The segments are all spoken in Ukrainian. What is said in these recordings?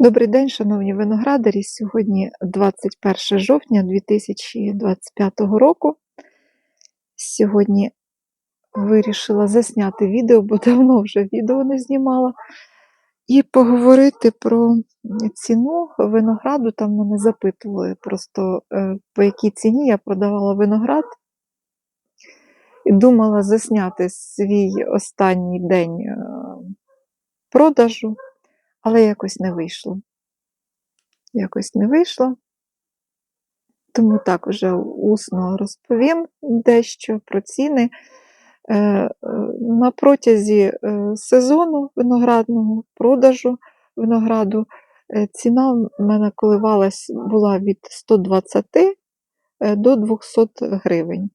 Добрий день, шановні виноградарі. Сьогодні 21 жовтня 2025 року. Сьогодні вирішила засняти відео, бо давно вже відео не знімала. І поговорити про ціну винограду. Там мене запитували просто, е, по якій ціні я продавала виноград. І думала засняти свій останній день е, продажу, але якось не вийшло. Якось не вийшло. Тому так вже усно розповім дещо про ціни. Е, е, На протязі е, сезону виноградного продажу винограду ціна в мене коливалась була від 120 до 200 гривень.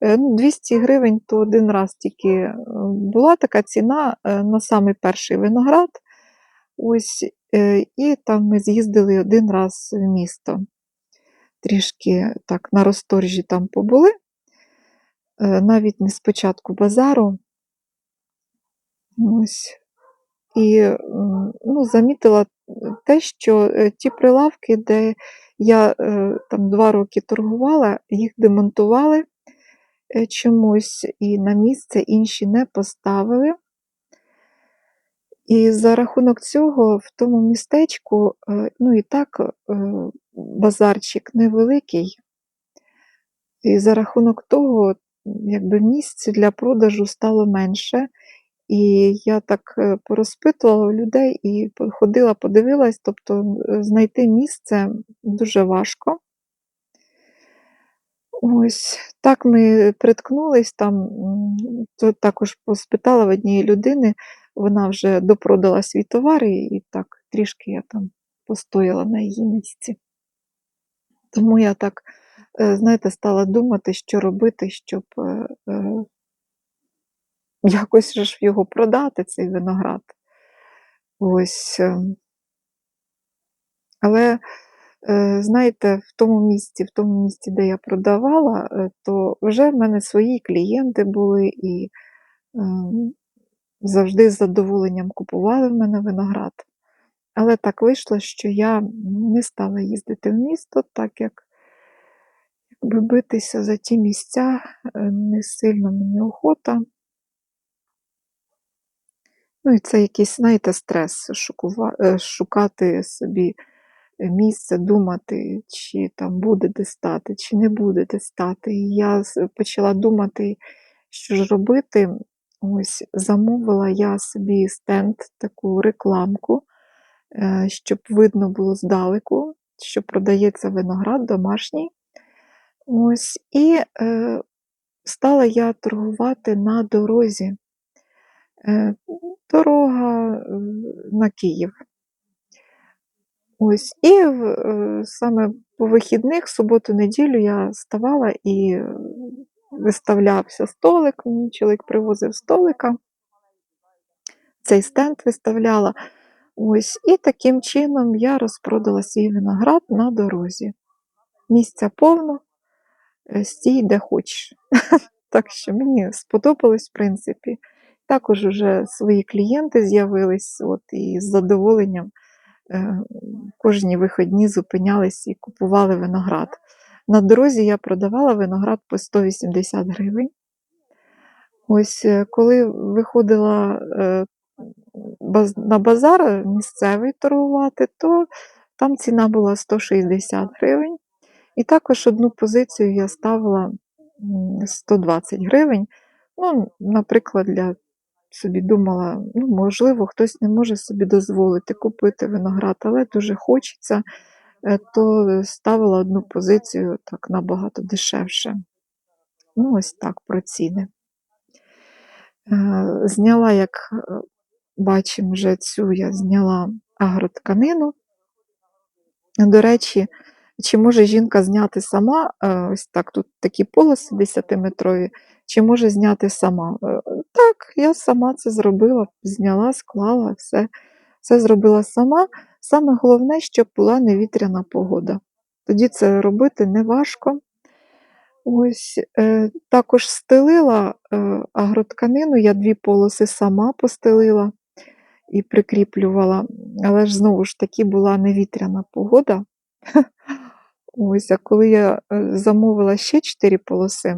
200 ну, гривень то один раз тільки була така ціна на самий перший виноград. Ось, І там ми з'їздили один раз в місто. Трішки так на розторжі там побули. Е, навіть не спочатку базару. Ось. І ну, замітила те, що е, ті прилавки, де я е, там два роки торгувала, їх демонтували чомусь і на місце інші не поставили. І за рахунок цього в тому містечку, ну і так, базарчик невеликий, і за рахунок того якби місць для продажу стало менше. І я так е, порозпитувала людей і ходила, подивилась, тобто знайти місце дуже важко. Ось так ми приткнулись там, то також поспитала в однієї людини, вона вже допродала свій товар, і так трішки я там постояла на її місці. Тому я так Е, знаєте, стала думати, що робити, щоб е, е, якось ж його продати, цей виноград. Ось. Але, знаєте, в тому місці, в тому місці, де я продавала, то вже в мене свої клієнти були і завжди з задоволенням купували в мене виноград. Але так вийшло, що я не стала їздити в місто, так як Якби битися за ті місця е, не сильно мені охота. Ну і це якийсь, знаєте, стрес е, шукати собі місце, думати, чи там буде де стати, чи не буде де стати. І я почала думати, що ж робити. Ось замовила я собі стенд, таку рекламку, е, щоб видно було здалеку, що продається виноград домашній. Ось, І е, стала я торгувати на дорозі. Е, Дорога е, на Київ. Ось, І е, саме по вихідних, суботу-неділю, я ставала і виставлявся столик, мій чоловік привозив столика, цей стенд виставляла. Ось, І таким чином я розпродала свій виноград на дорозі. Місця повно. Е, стій, де хочеш. Так що мені сподобалось, в принципі. Також вже свої клієнти з'явились, от, і з задоволенням е, кожні виходні зупинялись і купували виноград. На дорозі я продавала виноград по 180 гривень. Ось е, коли виходила на базар місцевий торгувати, то там ціна була 160 гривень. І також одну позицію я ставила 120 гривень. Ну, Наприклад, для собі думала, ну, можливо, хтось не може собі дозволити купити виноград, але дуже хочеться, е, то ставила одну позицію так набагато дешевше. Ну, ось так про ціни. Е, зняла, як е, бачимо, вже цю я зняла агротканину. До речі, чи може жінка зняти сама, е, ось так, тут такі полоси 10-метрові, чи може зняти сама? Е, так, я сама це зробила, зняла, склала, все все зробила сама. Саме головне, щоб була невітряна погода. Тоді це робити не важко. Ось, е, Також стелила агротканину, я дві полоси сама постелила і прикріплювала але ж знову ж таки була невітряна погода. Ось, а коли я е, замовила ще 4 полоси,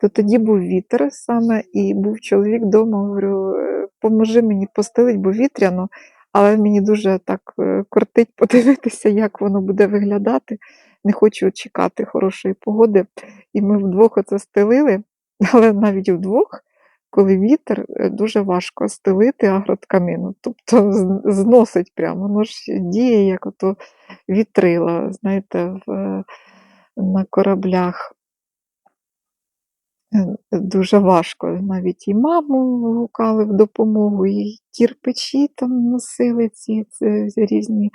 то тоді був вітер саме, і був чоловік вдома, говорю, «Е, поможи мені постелить, бо вітряно, але мені дуже так е, кортить подивитися, як воно буде виглядати. Не хочу чекати хорошої погоди. І ми вдвох оце стелили, але навіть вдвох, коли вітер, е, дуже важко стелити агроткамину. Тобто зносить прямо, воно ж діє, як ото вітрила, знаєте, в, е, на кораблях. Е, Дуже важко. Навіть і маму гукали в допомогу, і кірпичі там носили ці, ці різні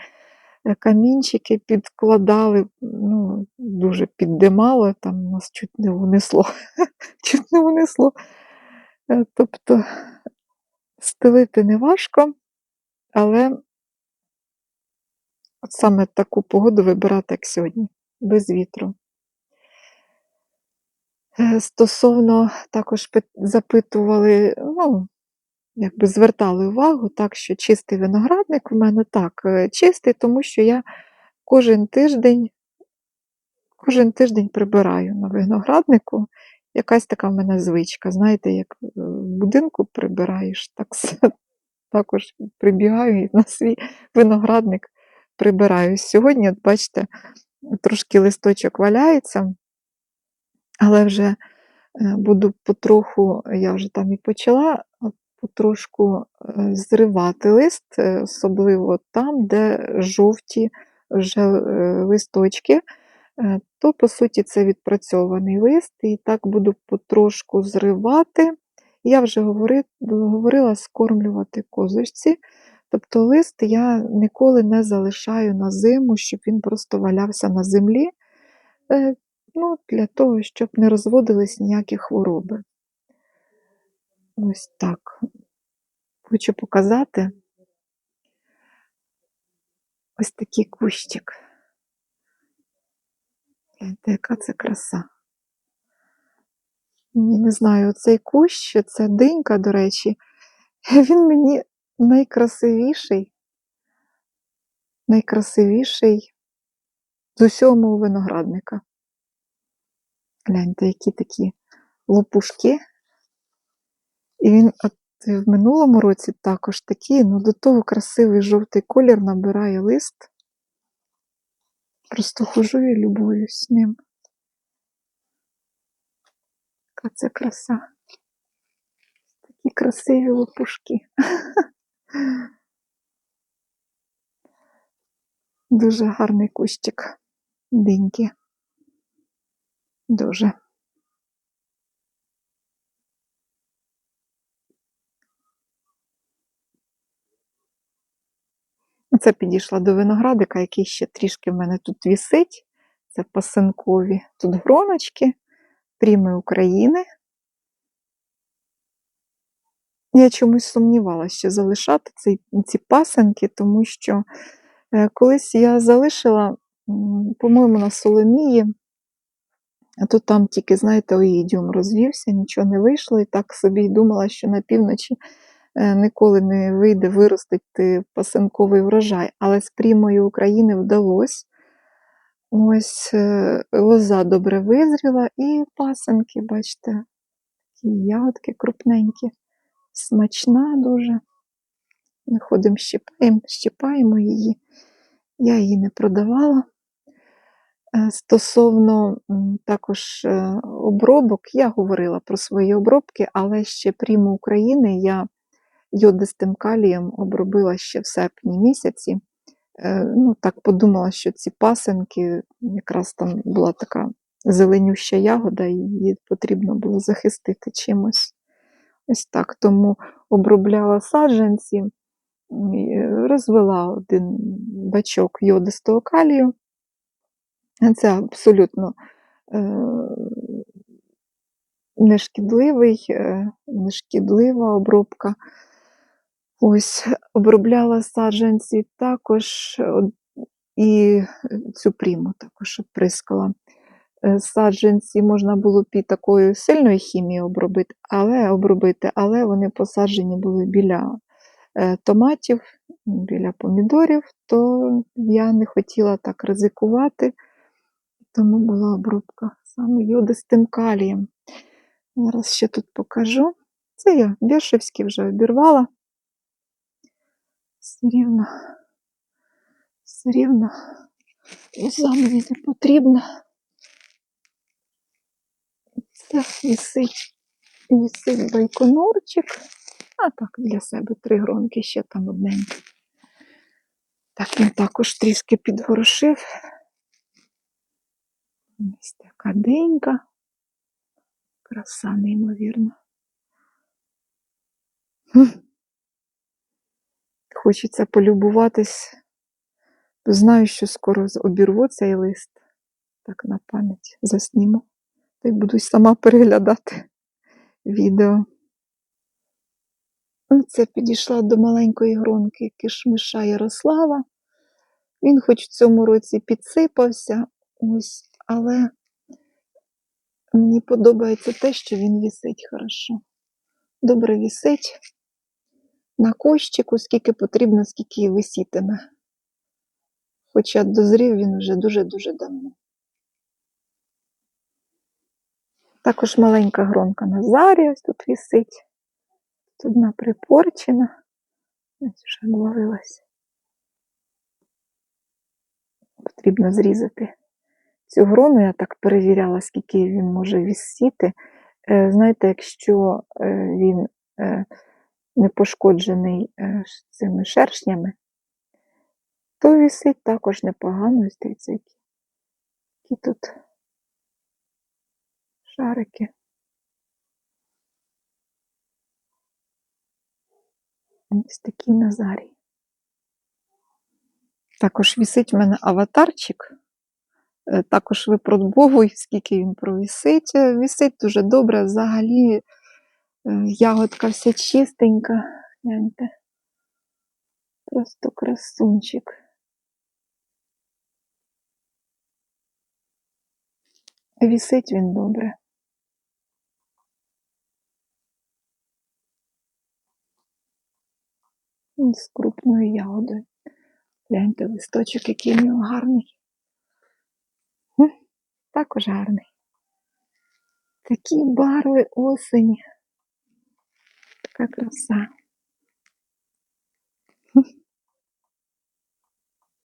камінчики, підкладали. Ну, дуже піддимало, там нас чуть не унесло. Чуть не унесло. Е, Тобто стелити не важко, але саме таку погоду вибирати, як сьогодні, без вітру. Е, Стосовно також запитували, ну, якби звертали увагу, так, що чистий виноградник в мене так, е, чистий, тому що я кожен тиждень, кожен тиждень прибираю на винограднику. Якась така в мене звичка. Знаєте, як е, в будинку прибираєш, так також прибігаю на свій виноградник прибираю. Сьогодні, от бачите, трошки листочок валяється, але вже е, буду потроху, я вже там і почала, потрошку е, зривати лист, особливо там, де жовті вже листочки, то, по суті, це відпрацьований лист, і так буду потрошку зривати. Я вже говорила скормлювати козочці. Тобто лист я ніколи не залишаю на зиму, щоб він просто валявся на землі. Е, Ну, для того, щоб не розводились ніякі хвороби. Ось так. Хочу показати ось такий кущик. Гляньте, яка це краса. Ні, Не знаю, цей кущ, це динька, до речі, він мені найкрасивіший, найкрасивіший з усього мого виноградника. Гляньте, які такі лопушки. І він от в минулому році також такий, ну до того красивий жовтий колір набирає лист. Просто хожу і любуюсь ним. Яка це краса. Такі красиві лопушки. Дуже гарний кущик. Диньки. Дуже. Це підійшла до виноградика, який ще трішки в мене тут вісить. Це пасинкові. Тут гроночки, пріми України. Я чомусь сумнівалася, що залишати ці, ці пасинки, тому що е, колись я залишила, по-моєму, на Соломії, а то там тільки, знаєте, оїдіум розвівся, нічого не вийшло, і так собі думала, що на півночі ніколи не вийде виростити пасинковий врожай. Але з прімою України вдалося. Ось е, лоза добре визріла, і пасинки, бачите, такі ягодки крупненькі, смачна дуже. Ми ходимо, щипаємо, щипаємо її. Я її не продавала. Е, Стосовно також е, обробок, я говорила про свої обробки, але ще пріму України я йодистим калієм обробила ще в серпні місяці. Е, Ну, так подумала, що ці пасенки, якраз там була така зеленюща ягода, її потрібно було захистити чимось. Ось так. Тому обробляла саджанці, розвела один бачок йодистого калію. Це абсолютно е, нешкідливий, е, нешкідлива обробка. Ось, обробляла саджанці також і цю пріму також оприскала. Е, Саджанці можна було під такою сильною хімією обробити, але, обробити, але вони посаджені були біля е, томатів, біля помідорів, то я не хотіла так ризикувати, тому була обробка саме йодистим калієм. Зараз ще тут покажу. Це я Бєшевський вже обірвала. Все рівно, все рівно занові не потрібно. Це висить, висить байконурчик. А так, для себе три гронки ще там одненькі. Так, він також трішки підгорошив. Ось така денька. Краса неймовірна. Хочеться полюбуватись. Знаю, що скоро обірву цей лист. Так на пам'ять засніму. Та й буду сама переглядати відео. Ну, Це підійшла до маленької гронки кишмиша Ярослава. Він хоч в цьому році підсипався, ось, але мені подобається те, що він вісить хорошо. Добре вісить на кощику, скільки потрібно, скільки і висітиме. Хоча дозрів він вже дуже-дуже давно. Також маленька гронка Назарія ось тут вісить. Тут одна припорчена. Ось вже обвалилась. Потрібно зрізати цю грону. Я так перевіряла, скільки він може висіти. Е, Знаєте, якщо е, він е, не пошкоджений е, цими шершнями, то вісить також непогано. Дивіться, які, які тут шарики. Ось такий Назарій. Також вісить в мене аватарчик. Е, Також випробовую, скільки він провісить. Е, Вісить дуже добре. Взагалі ягодка вся чистенька. Гляньте. Просто красунчик. Вісить він добре. З крупною ягодою. Гляньте, листочок, який в нього гарний. Також гарний. Такі барви осені. Така краса.